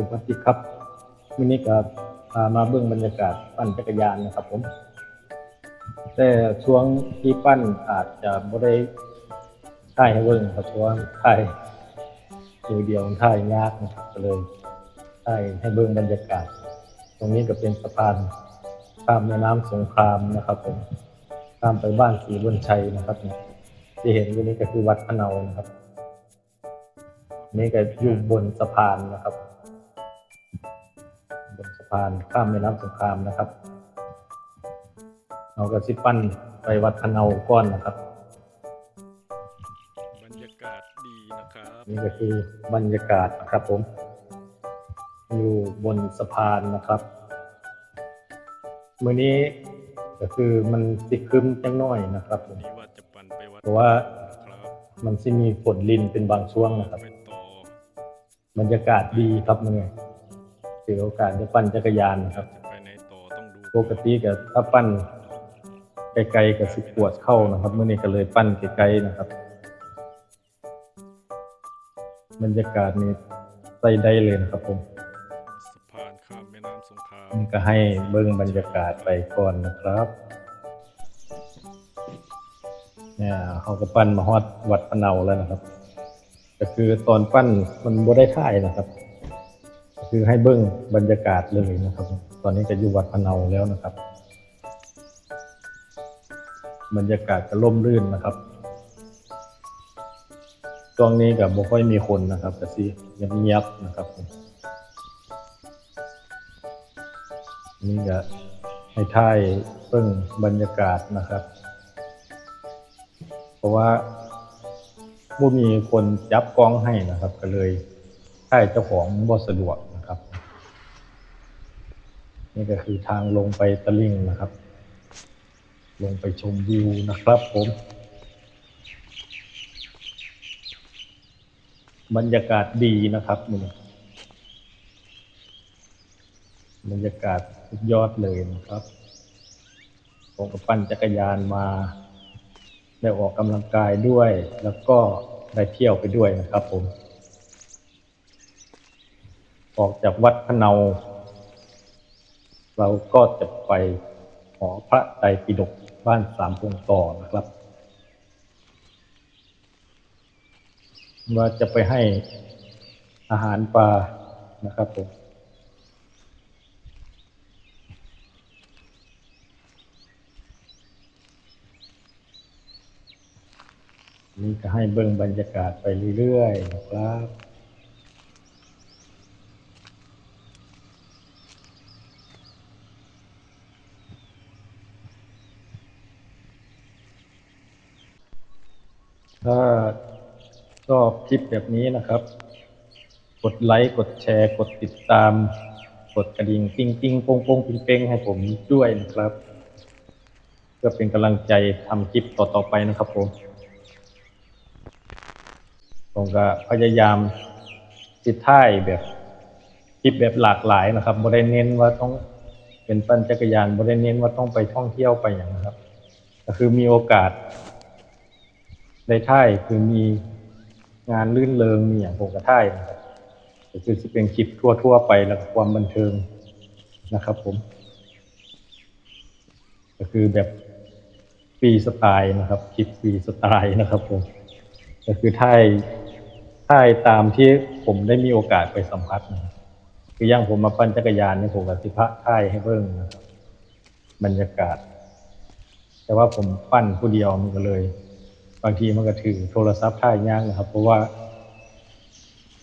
สวัสดีครับวันนี้ก็พามาเบื้องบรรยากาศปั่นจักรยานนะครับผม แต่ช่วงที่ปั้นอาจจะไม่ได้ถ่ายให้เบิ่งครับเพราะว่าถ่ายมือเดียวถ่ายยากนะครับก็เลยถ่ายให้เบิ่งบรรยากาศ ตรงนี้ก็เป็นสะพานข้ามแม่น้ำสงครามนะครับผมข้ามไปบ้านศรีบุญชัยนะครับเนี่ยที่เห็นอยู่นี้ก็คือวัดพะเนานะครับนี่ก็อยู่บนสะพานนะครับ พานข้ามแม่น้ำสงครามนะครับเราก็สิปั้นไปวัดพะเนาก้อนนะครับ บรรยากาศดีนะครับ นี่ก็คือบรรยากาศนะครับผม อยู่บนสะพานนะครับมื้อนี้ก็คือมันสิครึ้มจังน้อยนะครับผมนี่ว่าจะปั่นไปวัดเพราะว่าครับมันสิมีฝนลินเป็นบางช่วงนะครับไปต่อบรรยากาศดีครับมื้อนี้ ถือโอกาสจะปั่นจักรยานนะครับ จะไปในต่อต้องดูปกติก็ถ้าปั้นไกลๆกับสิปวดเข้านะครับเมื่อนี้ก็เลยปั้นไกลๆนะครับ บรรยากาศนี้ใส่ได้เลยนะครับผมสะพานข้ามแม่น้ำสงครามนี่ก็ให้เบิ้งบรรยากาศไปก่อนนะครับ เนี่ยเขาก็ปั้นมาฮอดวัดพะเนาแล้วนะครับ ก็คือตอนปั้นมันบ่ได้ถ่ายนะครับก็ คือให้เบิ้งบรรยากาศเลยนะครับ ตอนนี้ก็อยู่วัดพะเนาแล้วนะครับ บรรยากาศก็ร่มรื่นนะครับช่วงนี้กับบ่ค่อยมีคนนะครับแต่สิเงียบๆนะครับ นี่ก็ให้ท่ายเพิ่งบรรยากาศนะครับ เพราะว่าบ่มีคนจับกล้องให้นะครับ ก็เลยท่ายเจ้าของบ่สะดวก นี่ก็คือทางลงไปตะลิ่งนะครับ ลงไปชมวิวนะครับผม บรรยากาศดีนะครับมึงบรรยากาศสุดยอดเลยนะครับ ผมก็ปั่นจักรยานมา ได้ออกกำลังกายด้วย แล้วก็ได้เที่ยวไปด้วยนะครับผม ออกจากวัดพะเนา เราก็จะไปหอพระไตรปิฎกบ้านสามพงต่อนะครับ ว่าจะไปให้อาหารปลานะครับผมนี่ก็ให้เบิ่งบรรยากาศไปเรื่อยๆนะครับ ถ้าชอบคลิปแบบนี้นะครับ กดไลค์กดแชร์ กดติดตาม กดกระดิ่งปิ้งปิ้งโป้งโป้งปิงเป้งให้ผมด้วยนะครับ เพื่อเป็นกำลังใจทำคลิปต่อๆไปนะครับผมผมก็พยายามติดท่ายแบบคลิปแบบหลากหลายนะครับบ่ได้เน้นว่าต้องเป็นปั่นจักรยานบ่ได้เน้นว่าต้องไปท่องเที่ยวไปอย่างนะครับ ก็คือมีโอกาส ในท่ายคือมีงานลื่นเริงมีอย่างผมกับท่ายนะครับคือจะเป็นคลิปทั่ว ๆ ไปแล้วก็ความบันเทิงนะครับผม ก็คือแบบฟรีสไตล์นะครับ คลิปฟรีสไตล์นะครับผม ก็คือท่ายท่ายตามที่ผมได้มีโอกาสไปสัมผัสนะคืออย่างผมมาปั่นจักรยานเนี่ผมกับสิพะท่ายให้เบิ่งนะครับ บรรยากาศ แต่ว่าผมปั้นผู้เดียวมันก็เลย บางทีมันก็ถือโทรศัพท์ถ่ายยากนะครับ เพราะว่า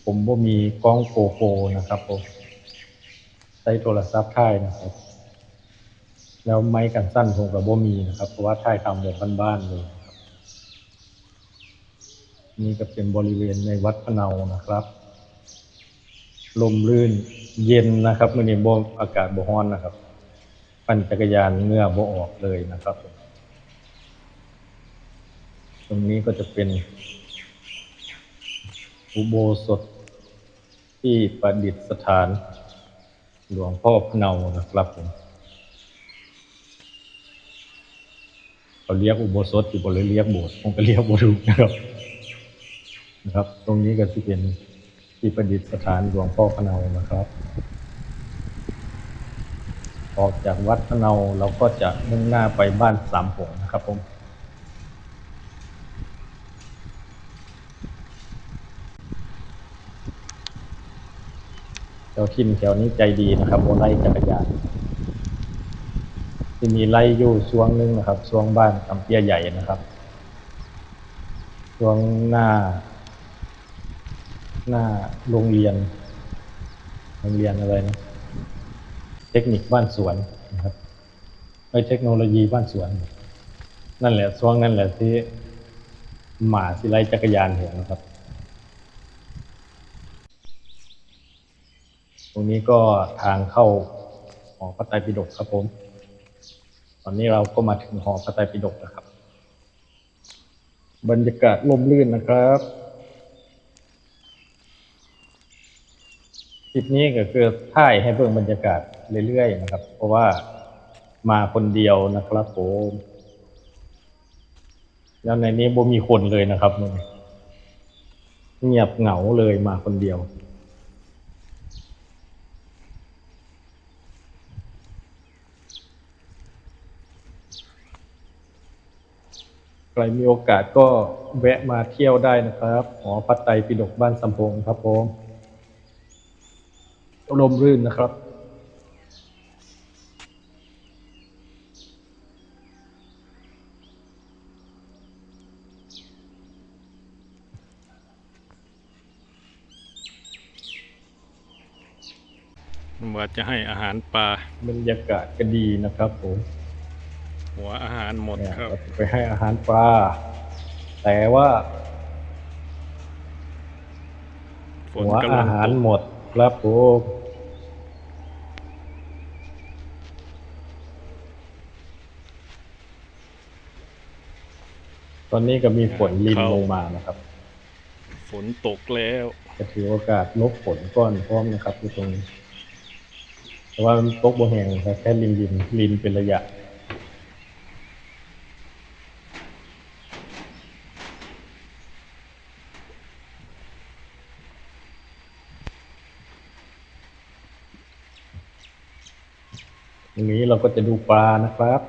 ผมบ่มีกล้องโกโปนะครับผมใช้โทรศัพท์ถ่ายนะครับ แล้วไม้กันสั้นผมกับบ่มีนะครับ เพราะว่าถ่ายทำแบบบ้านๆเลยนี่ก็เป็นบริเวณในวัดพะเนานะครับ ลมลื่นเย็นนะครับมื่อนี้บ่อากาศบ่ร้อนนะครับ ปั่นจักรยานเงื่อบ่ออกเลยนะครับผม ตรงนี้ก็จะเป็น อุโบสถที่ประดิษฐาน หลวงพ่อพเนานะครับผมเขาเรียกอุโบสถอยู่บริเรียกโบสถ์ผมก็เรียกโบสถูกนะครับนะครับ ตรงนี้ก็จะเป็นที่ประดิษฐานหลวงพ่อพเนานะครับ ออกจากวัดพเนาเราก็จะมุ่งหน้าไปบ้านสามหงนะครับผม เจ้าทินแถวนี้ใจดีนะครับโอไล่จักรยานที่มีไล่อยู่ช่วงหนึงนะครับช่วงบ้านตำเปียใหญ่นะครับช่วงหน้า หน้าโรงเรียนโรงเรียนอะไรนะเทคนิคบ้านสวนนะครับไอเทคโนโลยีบ้านสวน นั่นแหละช่วงนั่นแหละที่หมาสิไล่จักรยานเห็นนะครับ ตรงนี้ก็ทางเข้าหอพระไตรปิฎกครับผม ตอนนี้เราก็มาถึงหอพระไตรปิฎกนะครับ บรรยากาศร่มรื่นนะครับคลิปนี้ก็คือถ่ายให้เบิ่งบรรยากาศเรื่อยๆนะครับ เพราะว่ามาคนเดียวนะครับผมแล้วในนี้บ่มีคนเลยนะครับเงียบเหงาเลยมาคนเดียว ใครมีโอกาสก็แวะมาเที่ยวได้นะครับ หอพัดไตรปิฎกบ้านสำโพงครับผมลมรื่นนะครับว่าจะให้อาหารปลาบรรยากาศก็ดีนะครับผม หัวอาหารหมดเนี่ยครับ เราจะไปให้อาหารปลา แต่ว่าฝนหัวกำลัอางหารตกหมดครับผมตอนนี้ก็มีฝนลินลงมานะครับ ฝนตกแล้ว จะถือโอกาสลบฝนก้อนพร้อมนะครับที่ตรงนี้แต่ว่ามันตกบนแห่งครับแค่ลินลินลินเป็นระยะ ตรงนี้เราก็จะดูปลานะครับ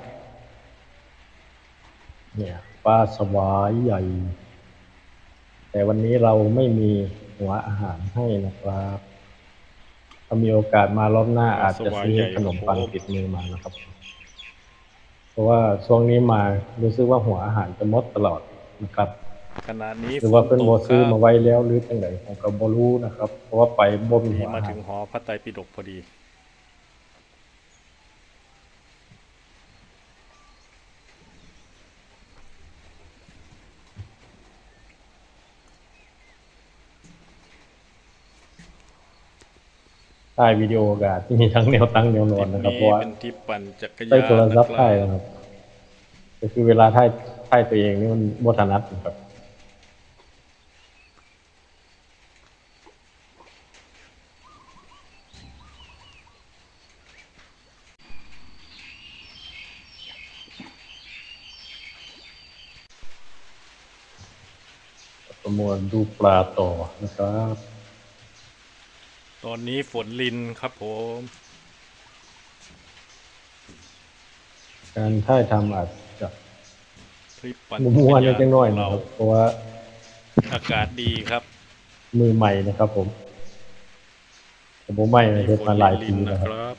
เนี่ยปลาสวายใหญ่ แต่วันนี้เราไม่มีหัวอาหารให้นะครับถ้ามีโอกาสมารอบหน้าอาจจะซื้อขนมปังติดมือมานะครับ เพราะว่าช่วงนี้มารู้สึกว่าหัวอาหารจะหมดตลอดนะครับขณะนี้หรือว่าเพิ่นฝบ่ตกซื้อครับมาไว้แล้วหรือจังไดผมก็บ่รู้นะครับ เพราะว่าไปบ่มีนี่หัวมาอาหาถึรงหอพระไตรปิฎกพอดี ถ่ายวิดีโอก็อาจจะมีทั้งแนวตั้งแนวนอนนะครับเพราะว่าเป็นที่ปั่นจักรยานใช้โทรศัพท์นะถ่ายนะครับ ก็คือเวลาถ่ายถ่ายตัวเองนี่มันบ่ถนัดนะครับประมวลดูปลาต่อนะครับ ตอนนี้ฝนลินครับผม การถ่ายทำอาจจะทริปปั่นมัวๆนิจัดกรยาหน่อยขงนะเราครับเพราะว่าอากาศดีครับมือใหม่นะครับ ผมแต่ผมไม่นะมีเฮ็ดฝมานหลายลิปีนๆนะนะคครับรับ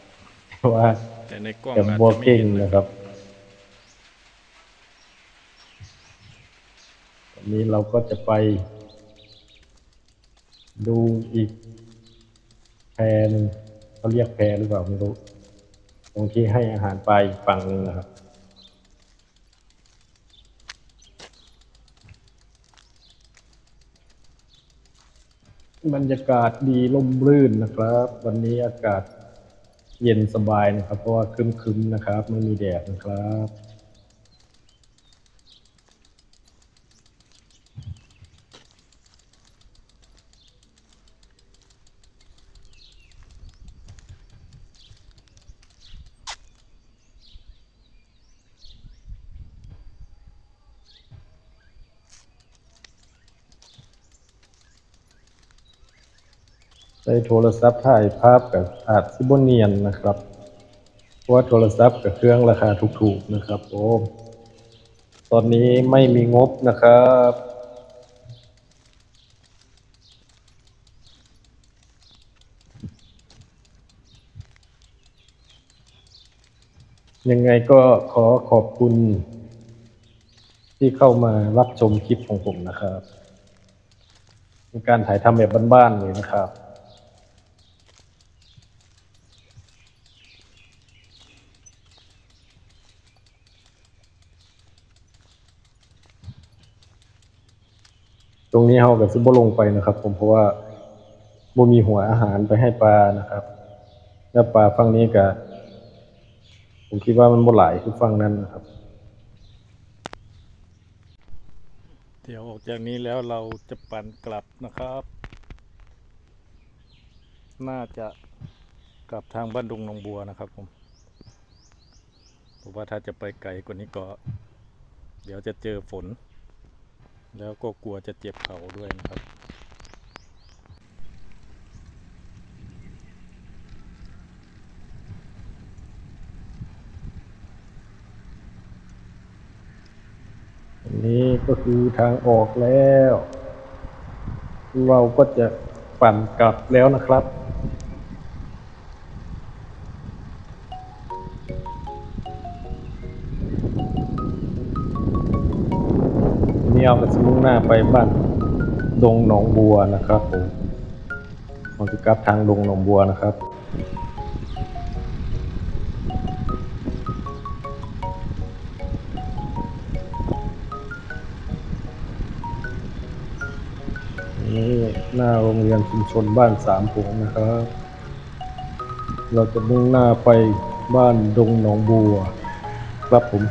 เพราะว่าแต่ในกล้องแต่อาจบัวจะไม่เก่งเห็นนะนะคครับรับวันนี้เราก็จะไป ดูอีก แพหนึงเขาเรียกแพรหรือเปล่าไม่รู้ตรงที่ให้อาหารปลาอีกฝั่งหนึ่งนะครับบรรยากาศดีร่มรื่นนะครับ วันนี้อากาศเย็นสบายนะครับ เพราะว่าคึ้มๆนะครับ ไม่มีแดดนะครับ ใช้โทรศัพท์ถ่ายภาพกับอาจสิบเนียนนะครับเพราะว่าโทรศัพท์กับเครื่องราคาถูกๆนะครับผมตอนนี้ไม่มีงบนะครับยังไงก็ขอขอบคุณ ที่เข้ามารับชมคลิปของผมนะครับ เป็นการถ่ายทำแบบบ้านๆเลยนะครับ ต รงนี้เรากับซิบลงไปนะครับ ผมเพราะว่าบ่มีหัวอาหารไปให้ปลานะครับ แล้วปลาฝั่งนี้ก็ผมคิดว่ามันบ่หลายคือฝั่งนั้นนะครับ เดี๋ยวออกจากนี้แล้วเราจะปั่นกลับนะครับ น่าจะกลับทางบ้านดงหนองบัวนะครับผมเพราะว่าถ้าจะไปไกลกว่านี้ก็ เดี๋ยวจะเจอฝน แล้วก็กลัวจะเจ็บเข่าด้วยนะครับ อันนี้ก็คือทางออกแล้ว เราก็จะปั่นกลับแล้วนะครับ นี่เอากระสุนหน้าไปบ้านดงหนองบัวนะครับผมเราจะกลับทางดงหนองบัวนะครับนี่หน้าโรงเรียนชุมชนบ้านสามผงนะครับ เราจะมุ่งหน้าไปบ้านดงหนองบัว ครับผม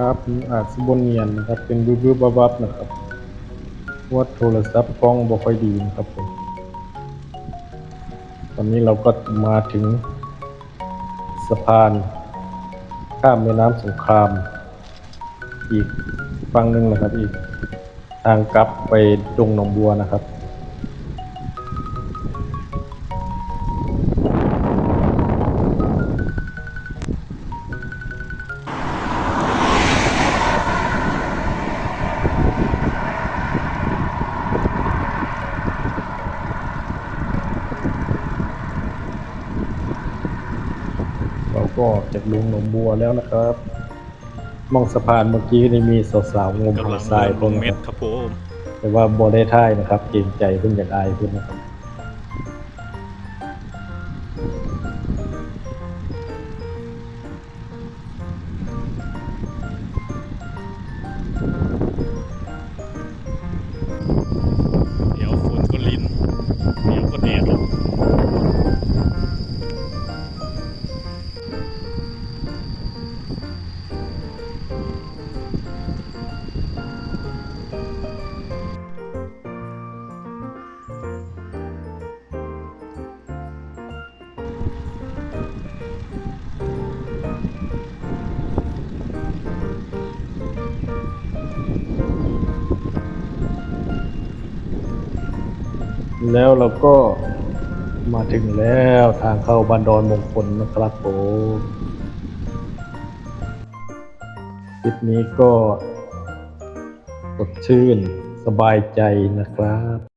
ครับอาจสบนเนียนนะครับ เป็นบูบูบับบับนะครับว่าโทรศัพท์กล้องบ่ค่อยดีนะครับผมตอนนี้เราก็มาถึงสะพาน ข้ามแม่น้ำสงคราม อีกฝั่งหนึ่งนะครับ อีกทางกลับไปดงหนองบัวนะครับ ก็ออกจากดงหนองบัวแล้วนะครับมองสะพานเมื่อกี้นี่มีสาวๆงมกำหาลังทรายเริ่มลเพิ่นงนะเม็คดรับครับผมแต่ว่าบ่ได้ท่ายนะครับ เกรงใจเพิ่นอยากอายเพิ่นนะครับ แล้วเราก็มาถึงแล้วทางเข้าบันดอนมงคลนะครับผมคลิปนี้ก็สดชื่นสบายใจนะครับ